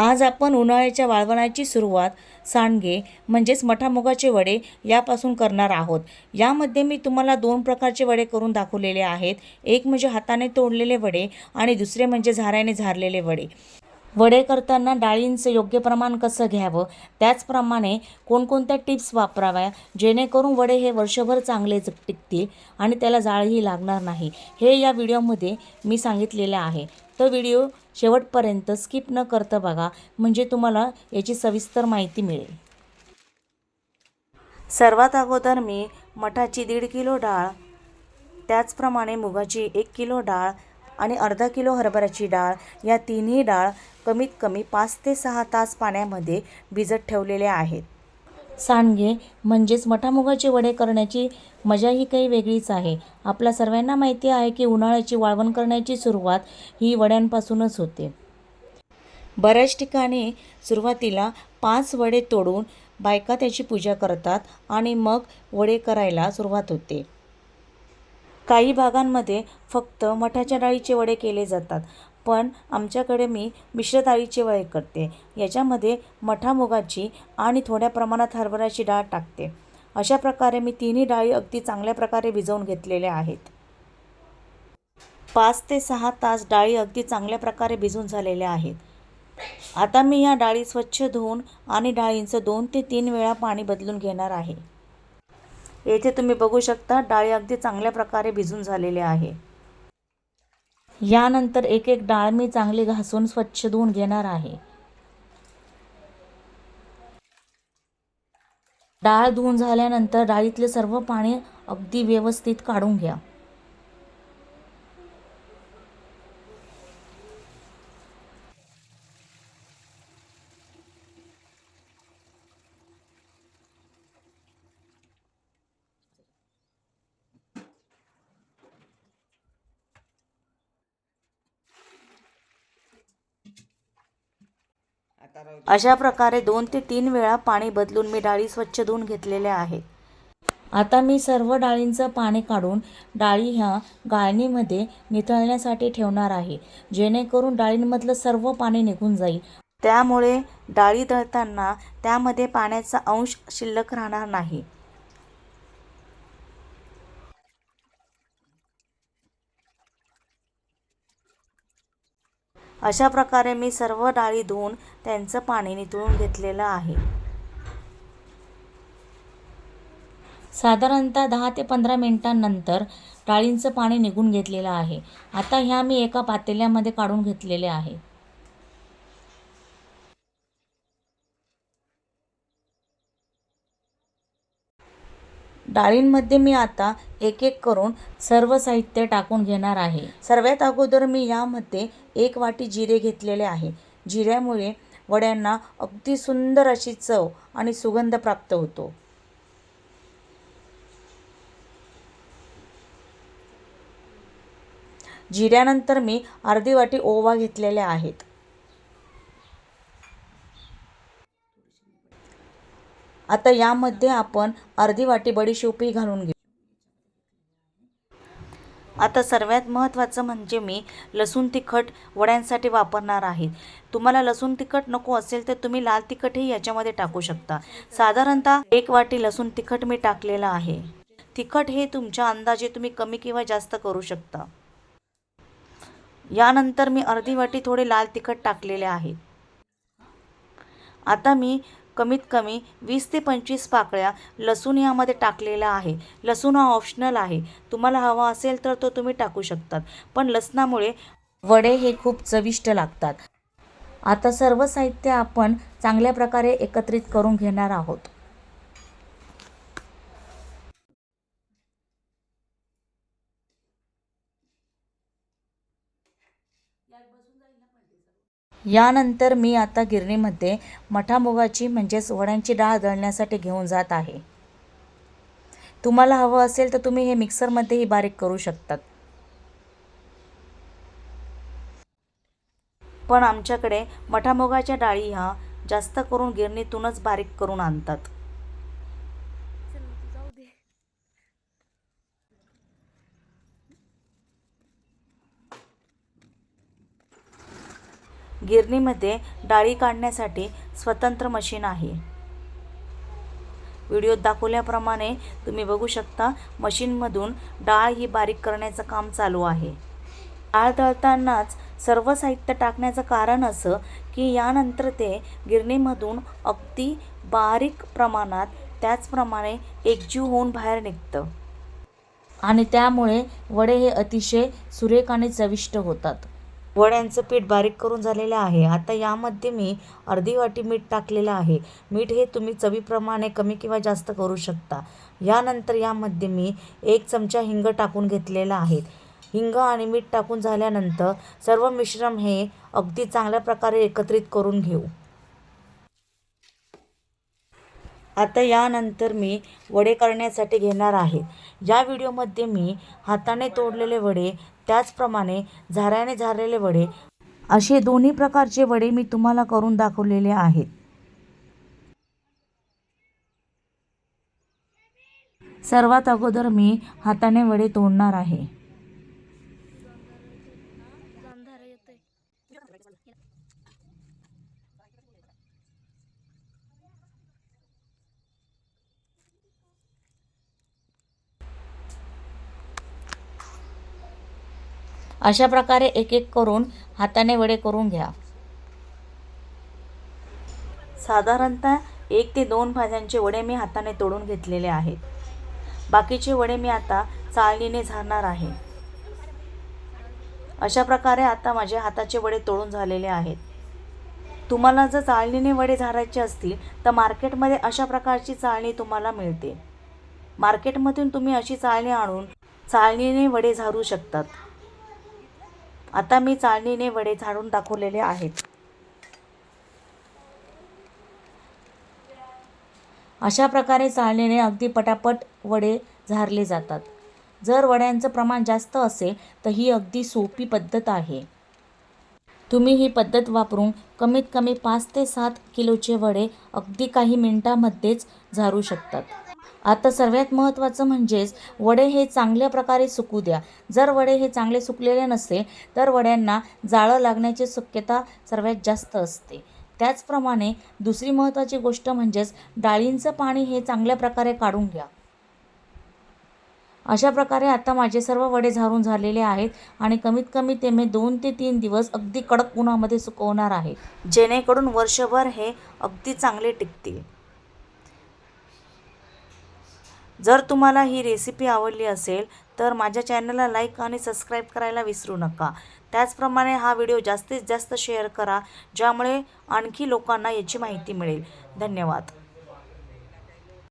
आज आपण उन्हाळ्याच्या वाळवणाची सुरुवात सांडगे म्हणजेच मठामुगाचे वडे यापासून करणार आहोत. यामध्ये मी तुम्हाला दोन प्रकारचे वडे करून दाखवलेले आहेत. एक म्हणजे हाताने तोडलेले वडे आणि दुसरे म्हणजे झाऱ्याने झारलेले वडे. वडे करताना डाळींचं योग्य प्रमाण कसं घ्यावं? त्याचप्रमाणे कोणकोणत्या टिप्स वापराव्या? जेणेकरून वडे हे वर्षभर चांगले टिकतील आणि त्याला जाळही लागणार नाही. हे या व्हिडिओमध्ये मी सांगितलेलं आहे. तर व्हिडिओ शेवटपर्यंत स्किप न करता बघा. म्हणजे तुम्हाला याची सविस्तर माहिती मिळेल. सर्वात अगोदर मी मठाची दीड किलो डाळ त्याचप्रमाणे मुगाची एक किलो डाळ आणि अर्धा किलो हरभऱ्याची डाळ या तिन्ही डाळ कमीत कमी पाच ते सहा तास पाण्यामध्ये भिजत ठेवलेले आहेत. सांडगे म्हणजेच मठामुगाचे वडे करण्याची मजा ही काही वेगळीच आहे. आपल्या सर्वांना माहिती आहे की उन्हाळ्याची वाळवण करण्याची सुरुवात ही वड्यांपासूनच होते. बऱ्याच ठिकाणी सुरुवातीला पाच वडे तोडून बायका त्याची पूजा करतात आणि मग वडे करायला सुरुवात होते. काही भागांमध्ये फक्त मठाच्या डाळीचे वडे केले जातात. पण आमच्याकडे मी मिश्र डाळीचे वडे करते. याच्यामध्ये मठा मुगाची आणि थोड्या प्रमाणात हरभऱ्याची डाळ टाकते. अशा प्रकारे मी तिन्ही डाळी अगदी चांगल्या प्रकारे भिजवून घेतलेल्या आहेत. पाच ते सहा तास डाळी अगदी चांगल्या प्रकारे भिजून झालेल्या आहेत. आता मी या डाळी स्वच्छ धुवून आणि डाळींचं दोन ते तीन वेळा पाणी बदलून घेणार आहे. येथे तुम्ही बघू शकता डाळी अगदी चांगल्या प्रकारे भिजून झालेल्या आहे. यानंतर एक एक डाळ मी चांगली घासून स्वच्छ धुवून घेणार आहे. डाळ धुवून झाल्यानंतर डाळीतले सर्व पाणी अगदी व्यवस्थित काढून घ्या. अशा प्रकारे दोन ते तीन वेळा पाणी बदलून मी डाळी स्वच्छ धुवून घेतलेल्या आहेत. आता मी सर्व डाळींचं पाणी काढून डाळी ह्या गाळणीमध्ये नितळण्यासाठी ठेवणार आहे. जेणेकरून डाळींमधलं सर्व पाणी निघून जाईल. त्यामुळे डाळी दळताना त्यामध्ये पाण्याचा अंश शिल्लक राहणार नाही. अशा प्रकारे मी सर्व डाळी धुवून त्यांचं पाणी नितळून घेतलेलं आहे. साधारणतः दहा ते पंधरा मिनिटांनंतर डाळींचं पाणी निघून घेतलेलं आहे. आता ह्या मी एका पातेल्यामध्ये काढून घेतलेले आहे. डाळींमध्ये मी आता एक एक करून सर्व साहित्य टाकून घेणार आहे. सर्वात अगोदर मी यामध्ये एक वाटी जिरे घेतलेले आहे. जिऱ्यामुळे वड्यांना अगदी सुंदर अशी चव आणि सुगंध प्राप्त होतो. जिऱ्यानंतर मी अर्धी वाटी ओवा घेतलेल्या आहेत. आता यामध्ये आपण अर्धी वाटी बडीशोपही घालून घेऊ. आता सर्वात महत्त्वाचं म्हणजे मी लसूण तिखट वड्यांसाठी वापरणार आहे. तुम्हाला लसूण तिखट नको असेल तर तुम्ही लाल तिखटही याच्यामध्ये टाकू शकता. साधारणतः एक वाटी लसूण तिखट मी टाकलेलं आहे. तिखट हे तुमच्या अंदाजे तुम्ही कमी किंवा जास्त करू शकता. यानंतर मी अर्धी वाटी थोडे लाल तिखट टाकलेले आहेत आता मी कमीत कमी वीस ते पंचवीस पाकळ्या लसूण यामध्ये टाकलेला आहे. लसूण हा ऑप्शनल आहे. तुम्हाला हवा असेल तर तो तुम्ही टाकू शकतात. पण लसणामुळे वडे हे खूप चविष्ट लागतात. आता सर्व साहित्य आपण चांगल्या प्रकारे एकत्रित करून घेणार आहोत. यानंतर मी आता गिरणीमध्ये मठामुगाची म्हणजेच वड्यांची डाळ दळण्यासाठी घेऊन जात आहे. तुम्हाला हवं असेल तर तुम्ही हे मिक्सरमध्येही बारीक करू शकतात. पण आमच्याकडे मठामुगाच्या डाळी ह्या जास्त करून गिरणीतूनच बारीक करून आणतात. गिरणीमध्ये डाळी काढण्यासाठी स्वतंत्र मशीन आहे. व्हिडिओत दाखवल्याप्रमाणे तुम्ही बघू शकता मशीनमधून डाळ ही बारीक करण्याचं काम चालू आहे. डाळ दळतानाच सर्व साहित्य टाकण्याचं कारण असं की यानंतर ते गिरणीमधून अगदी बारीक प्रमाणात त्याचप्रमाणे एकजीव होऊन बाहेर निघतं. आणि त्यामुळे वडे हे अतिशय सुरेख आणि चविष्ट होतात. वड्यांचं पीठ बारीक करून झालेलं आहे. आता यामध्ये मी अर्धी वाटी मीठ टाकलेलं आहे. मीठ हे तुम्ही चवीप्रमाणे कमी किंवा जास्त करू शकता. यानंतर यामध्ये मी एक चमचा हिंग टाकून घेतलेला आहे. हिंग आणि मीठ टाकून झाल्यानंतर सर्व मिश्रण हे अगदी चांगल्या प्रकारे एकत्रित करून घेऊ. आता यानंतर मी वडे करण्यासाठी घेणार आहे. या व्हिडिओमध्ये मी हाताने तोडलेले वडे त्याचप्रमाणे झाऱ्याने झारलेले वडे असे दोन्ही प्रकारचे वडे मी तुम्हाला करून दाखवलेले आहेत. सर्वात अगोदर मी हाताने वडे तोडणार आहे. अशा प्रकारे एक एक करून हाताने वडे करून घ्या. साधारणतः एक ते दोन भाज्यांचे वडे मी हाताने तोडून घेतलेले आहेत. बाकीचे वडे मी आता चाळणीने झाडणार आहे. अशा प्रकारे आता माझे हाताचे वडे तोडून झालेले आहेत. तुम्हाला जर चाळणीने वडे झारायचे असतील तर मार्केटमध्ये अशा प्रकारची चाळणी तुम्हाला मिळते. मार्केटमधून तुम्ही अशी चाळणी आणून चाळणीने वडे झारू शकतात. आता मी चाळणीने वडे झाडून दाखवलेले आहेत. अशा प्रकारे चाळणीने अगदी पटापट वडे झारले जातात. जर वड्यांचं प्रमाण जास्त असेल तर ही अगदी सोपी पद्धत आहे. तुम्ही ही पद्धत वापरून कमीत कमी पाच ते सात किलोचे वडे अगदी काही मिनिटामध्येच झारू शकतात. आता सर्वात महत्त्वाचं म्हणजेच वडे हे चांगल्या प्रकारे सुकू द्या. जर वडे हे चांगले सुकलेले नसेल तर वड्यांना जाळं लागण्याची शक्यता सर्वात जास्त असते. त्याचप्रमाणे दुसरी महत्त्वाची गोष्ट म्हणजेच डाळींचं पाणी हे चांगल्या प्रकारे काढून घ्या. अशा प्रकारे आता माझे सर्व वडे झारून झालेले आहेत आणि कमीत कमी ते मी दोन ते तीन दिवस अगदी कडक उन्हामध्ये सुकवणार आहे. जेणेकरून वर्षभर हे अगदी चांगले टिकतील. जर तुम्हाला ही रेसिपी आवडली असेल तर माझ्या चॅनलला लाईक आणि सबस्क्राईब करायला विसरू नका. त्याचप्रमाणे हा व्हिडिओ जास्तीत जास्त शेअर करा ज्यामुळे आणखी लोकांना याची माहिती मिळेल. धन्यवाद.